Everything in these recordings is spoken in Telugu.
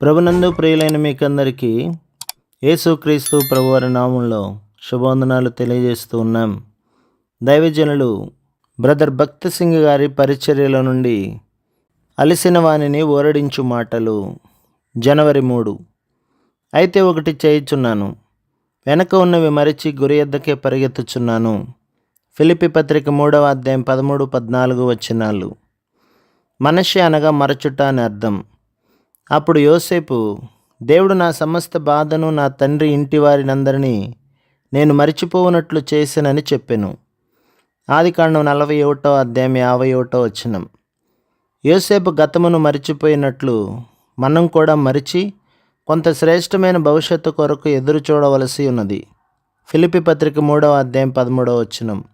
ప్రభునందు ప్రియులైన మీకందరికీ యేసుక్రీస్తు ప్రభువారి నామంలో శుభవందనాలు తెలియజేస్తూ ఉన్నాం. దైవజనులు బ్రదర్ భక్త సింగ్ గారి పరిచర్యల నుండి అలిసిన వానిని ఓరడించు మాటలు జనవరి మూడు. అయితే ఒకటి చేయుచున్నాను. వెనక ఉన్నవి మరిచి గురి ఎద్దకే పరిగెత్తుచున్నాను. ఫిలిపి పత్రిక మూడవ అధ్యాయం పదమూడు పద్నాలుగు వచ్చినాళ్ళు మనషి అనగా మరచుట అని అర్థం. అప్పుడు యోసేపు దేవుడు నా సమస్త బాధను నా తండ్రి ఇంటి వారినందరినీ నేను మరిచిపోవునట్లు చేశానని చెప్పాను. ఆది కాండం నలభై ఒకటో అధ్యాయం యాభై ఒకటో వచ్చినం యోసేపు గతమును మరిచిపోయినట్లు మనం కూడా మరిచి కొంత శ్రేష్టమైన భవిష్యత్తు కొరకు ఎదురు చూడవలసి ఉన్నది. ఫిలిపి పత్రిక మూడవ అధ్యాయం పదమూడవ వచ్చినం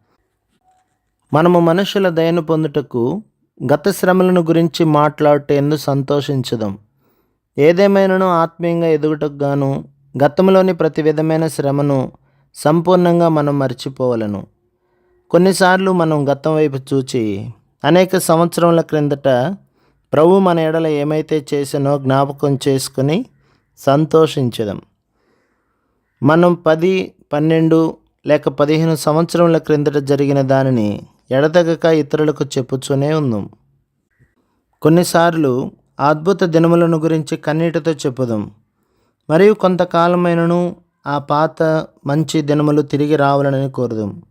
మనము మనుషుల దయను పొందుటకు గత శ్రమలను గురించి మాట్లాడుటేందు సంతోషించదాం. ఏదేమైనాను ఆత్మీయంగా ఎదుగుటకు గాను గతంలోని ప్రతి విధమైన శ్రమను సంపూర్ణంగా మనం మర్చిపోవలను. కొన్నిసార్లు మనం గతం వైపు చూచి అనేక సంవత్సరముల క్రిందట ప్రభు మన ఎడల ఏమైతే చేసానో జ్ఞాపకం చేసుకుని సంతోషించదాం. మనం పది పన్నెండు లేక పదిహేను సంవత్సరముల క్రిందట జరిగిన దానిని ఎడతెగక ఇతరులకు చెప్పుతూనే ఉందాం కొన్నిసార్లు ఆ అద్భుత దినములను గురించి కన్నీటితో చెప్పుదాం. మరియు కొంతకాలమైనను ఆ పాత మంచి దినములు తిరిగి రావాలని కోరుదాం.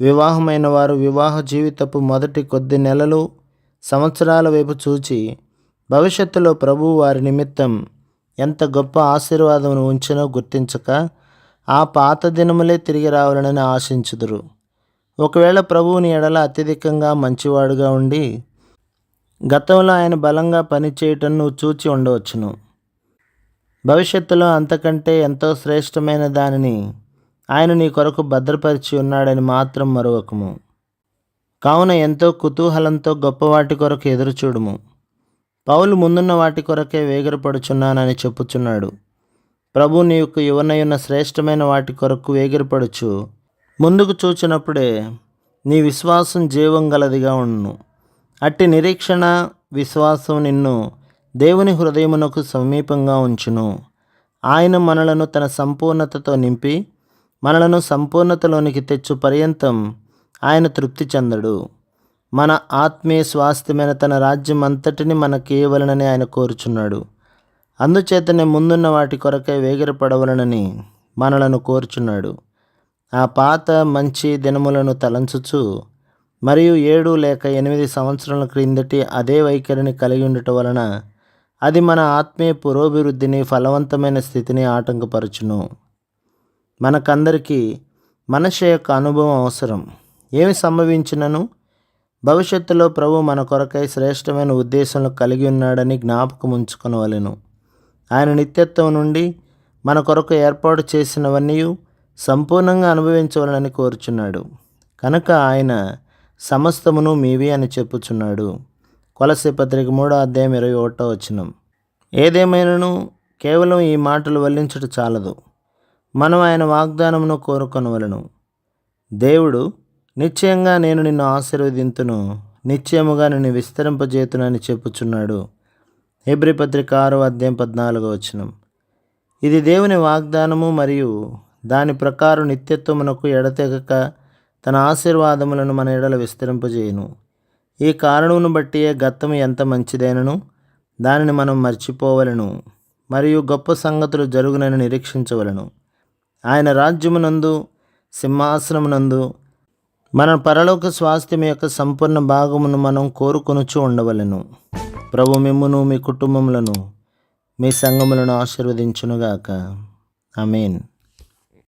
వివాహమైన వారు వివాహ జీవితపు మొదటి కొద్ది నెలలు సంవత్సరాల వైపు చూచి భవిష్యత్తులో ప్రభు వారి నిమిత్తం ఎంత గొప్ప ఆశీర్వాదం ఉంచినో గుర్తించక ఆ పాత దినములే తిరిగి రావాలని ఆశించుదురు. ఒకవేళ ప్రభువుని ఎడల అత్యధికంగా మంచివాడుగా ఉండి గతంలో ఆయన బలంగా పనిచేయటం నువ్వు చూచి ఉండవచ్చును. భవిష్యత్తులో అంతకంటే ఎంతో శ్రేష్టమైన దానిని ఆయన నీ కొరకు భద్రపరిచి ఉన్నాడని మాత్రం మరొకము కావున ఎంతో కుతూహలంతో గొప్ప వాటి కొరకు ఎదురుచూడుము. పౌలు ముందున్న వాటి కొరకే వేగిరపడుచున్నానని చెప్పుచున్నాడు. ప్రభు నీకు యువనయున్న శ్రేష్టమైన వాటి కొరకు వేగిరపడుచు ముందుకు చూచినప్పుడే నీ విశ్వాసం జీవం గలదిగా ఉండును. అట్టి నిరీక్షణ విశ్వాసం నిన్ను దేవుని హృదయమునకు సమీపంగా ఉంచును. ఆయన మనలను తన సంపూర్ణతతో నింపి మనలను సంపూర్ణతలోనికి తెచ్చు పర్యంతం ఆయన తృప్తి చెందడు. మన ఆత్మీయ స్వాస్థ్యమైన తన రాజ్యం అంతటిని మనకి ఇవ్వలనని ఆయన కోరుచున్నాడు. అందుచేతనే ముందున్న వాటి కొరకై వేగిరపడవలనని మనలను కోరుచున్నాడు. ఆ పాత మంచి దినములను తలంచుచు మరియు ఏడు లేక ఎనిమిది సంవత్సరాల క్రిందటి అదే వైఖరిని కలిగి ఉండటం వలన అది మన ఆత్మీయ పురోభివృద్ధిని ఫలవంతమైన స్థితిని ఆటంకపరచును. మనకందరికీ మనిషి యొక్క అనుభవం అవసరం. ఏమి సంభవించినను? భవిష్యత్తులో ప్రభు మన కొరకై శ్రేష్టమైన ఉద్దేశంలో కలిగి ఉన్నాడని జ్ఞాపకం ఉంచుకొనవలెను. ఆయన నిత్యత్వం నుండి మన కొరకు ఏర్పాటు చేసినవన్నీ సంపూర్ణంగా అనుభవించవాలని కోరుచున్నాడు. కనుక ఆయన సమస్తమును మీవి అని చెప్పుచున్నాడు. కొలసి పత్రిక మూడో అధ్యాయం ఇరవై ఒకటో వచ్చినం ఏదేమైనాను? కేవలం ఈ మాటలు వల్లించట చాలదు. మనం ఆయన వాగ్దానమును కోరుకొనవలను. దేవుడు నిశ్చయంగా నేను నిన్ను ఆశీర్వదింతును. నిశ్చయముగా నిన్ను విస్తరింపజేతునని చెప్పుచున్నాడు. హెబ్రి పత్రిక ఆరో అధ్యాయం పద్నాలుగో వచనం. ఇది దేవుని వాగ్దానము మరియు దాని ప్రకారం నిత్యత్వమునకు ఎడతెగక తన ఆశీర్వాదములను మన ఎడల విస్తరింపజేయును. ఈ కారణమును బట్టియే గతము ఎంత మంచిదైనను? దానిని మనం మర్చిపోవలను. మరియు గొప్ప సంగతులు జరుగునని నిరీక్షించవలను. ఆయన రాజ్యమునందు సింహాసనమునందు మన పరలోక స్వాస్థ్యం యొక్క సంపూర్ణ భాగమును మనం కోరుకొనుచు ఉండవలను. ప్రభు మిమ్మును మీ కుటుంబములను మీ సంగములను ఆశీర్వదించునుగాక. ఆమెన్.